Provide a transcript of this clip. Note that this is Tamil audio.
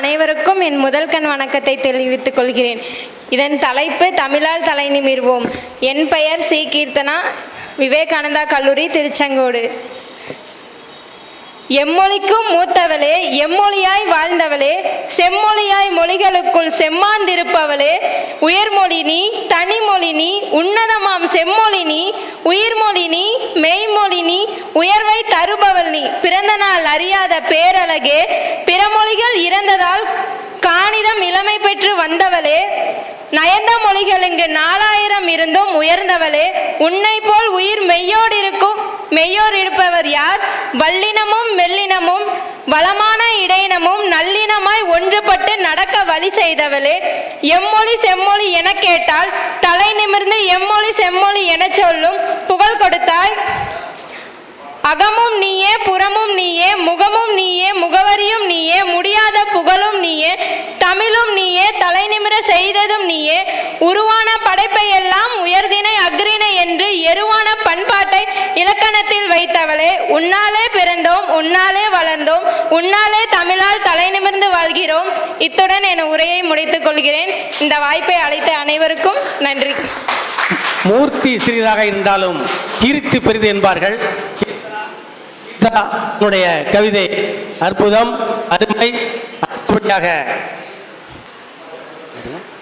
அனைவருக்கும் என் முதல் கண் வணக்கத்தை தெரிவித்துக் கொள்கிறேன். இதன் தலைப்பு தமிழால் தலை நிமிர்வோம். என் பெயர் சி. கீர்த்தனா விவேகானந்தா கல்லூரி திருச்செங்கோடு. எம்மொழிக்கும் மூத்தவளே எம்மொழியாய் வாழ்ந்தவளே செம்மொழியாய் மொழிகளுக்குள் செம்மாந்திருப்பவளே உயர்மொழி நீ தனிமொழி நீ உன்னதமாம் செம்மொழி நீ உயிர்மொழி நீ மெய்மொழி நீ உயர்வை தருபவள் நீ பிறந்த நாள் அறியாத பேரழகே பிறமொழி வந்தவளே நயந்த மொழிகள் இங்கு நாலாயிரம் இருந்தும் உயர்ந்தவளே உன்னை போல் உயிர் மெய்யோடு இருக்கும் மெய்யோர் இருப்பவர் யார்? வல்லினமும் மெல்லினமும் வளமான இடையினமும் நல்லினமாய் ஒன்றுபட்டு நடக்க வழி செய்தவளே எம்மொழி செம்மொழி என கேட்டால் தலை நிமிர்ந்து எம்மொழி செம்மொழி என சொல்லும் புகழ் கொடுத்தாய். அகமும் நீயே புறமும் நீயே முக தமிழும் தலை நிமிர செய்ததும் நீயே. உருவான படைப்பை எல்லாம் உயர்தினை அக்ரிணை என்று எருவான பண்பாட்டை இலக்கணத்தில் வைத்தவளே. உன்னாலே பிறந்தோம் உன்னாலே வளர்ந்தோம் உன்னாலே தமிழால் தலை நிமிர்ந்து வாழ்கிறோம். இத்துடன் என் உரையை முடித்துக் கொள்கிறேன். இந்த வாய்ப்பை அளித்த அனைவருக்கும் நன்றி. மூர்த்தி சிறிதாக இருந்தாலும் கீர்த்தி பெரிது என்பார்கள். கவிதை அற்புதம் அருமை அடுத்தபடியாக 그래?